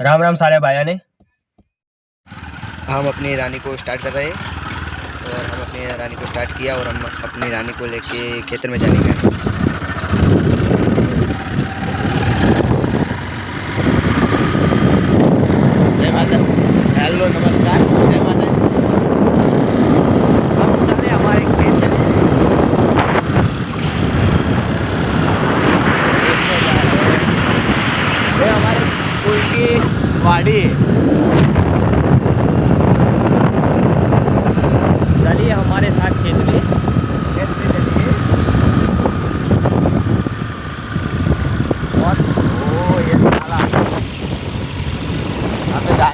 राम राम सारे भाइयों ने हम अपनी रानी को स्टार्ट कर रहे हैं और हम अपनी रानी को स्टार्ट किया और हम अपनी रानी को लेके खेतर में जाने गए स्कूल की वाड़ी है चलिए हमारे साथ खेत में खेत में चलिए और ओ ये साला यहाँ पे गा-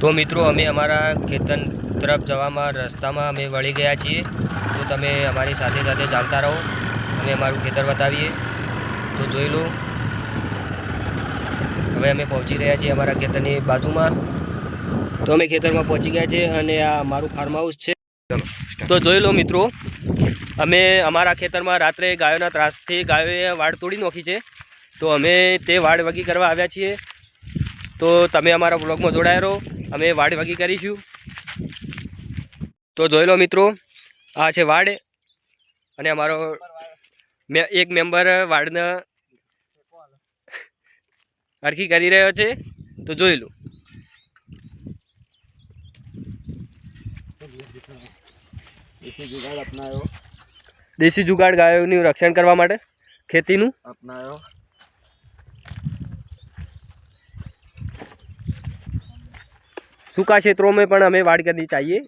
તો મિત્રો અમે અમારા ખેતર તરફ જવામાં રસ્તામાં અમે વળી ગયા છીએ તો તમે અમારી સાથે સાથે ચાલતા રહો અમે અમારું ખેતર બતાવીએ તો જોઈ લો હવે અમે પહોંચી રહ્યા છીએ અમારા ખેતરની બાજુમાં. તો અમે ખેતરમાં પહોંચી ગયા છે અને આ મારું ફાર્મ હાઉસ છે. તો જોઈ લો મિત્રો અમે અમારા ખેતરમાં રાત્રે ગાયોના ત્રાસથી ગાયોએ વાડ તોડી નાખી છે. તો અમે તે વાડ વગી કરવા આવ્યા છીએ. તો તમે અમારા બ્લોગમાં જોડાયા રહો. અમે વાડ વગી કરીશું. તો જોઈ લો મિત્રો આ છે વાડ. અને અમારો મે એક મેમ્બર વાડને હરખી કરી રહ્યો છે તો જોઈ લો. દેશી જુગાડ ગાયોનું રક્ષણ કરવા માટે ખેતીનું? અપનાયો. સૂકા ક્ષેત્રોમાં પણ અમે વાડ કરવી ચાહીએ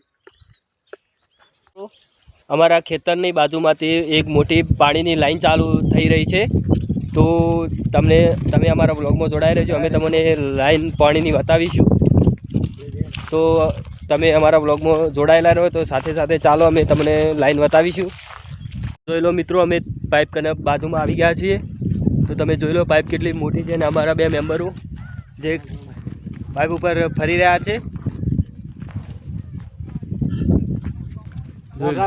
અમારા ખેતરની બાજુમાંથી એક મોટી પાણીની લાઈન ચાલુ થઈ રહી છે. તો તમને, તમે અમારા બ્લોગમાં જોડાઈ રહેજો. અમે તમને લાઈન પાણીની બતાવીશું. તો તમે અમારા બ્લોગમાં જોડાયેલા રહો તો સાથે સાથે ચાલો, અમે તમને લાઈન બતાવીશું. જોઈ લો મિત્રો, અમે પાઇપ કને બાજુમાં આવી ગયા છીએ. તો તમે જોઈ લો પાઇપ કેટલી મોટી છે અને અમારા બે મેમ્બરો જે પાઇપ ઉપર ફરી રહ્યા છે.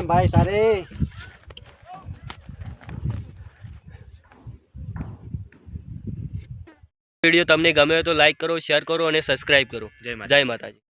ભાઈ, સારે. વીડિયો તમને ગમે તો લાઇક કરો શેર કરો અને સબસ્ક્રાઈબ કરો. જય માતાજી.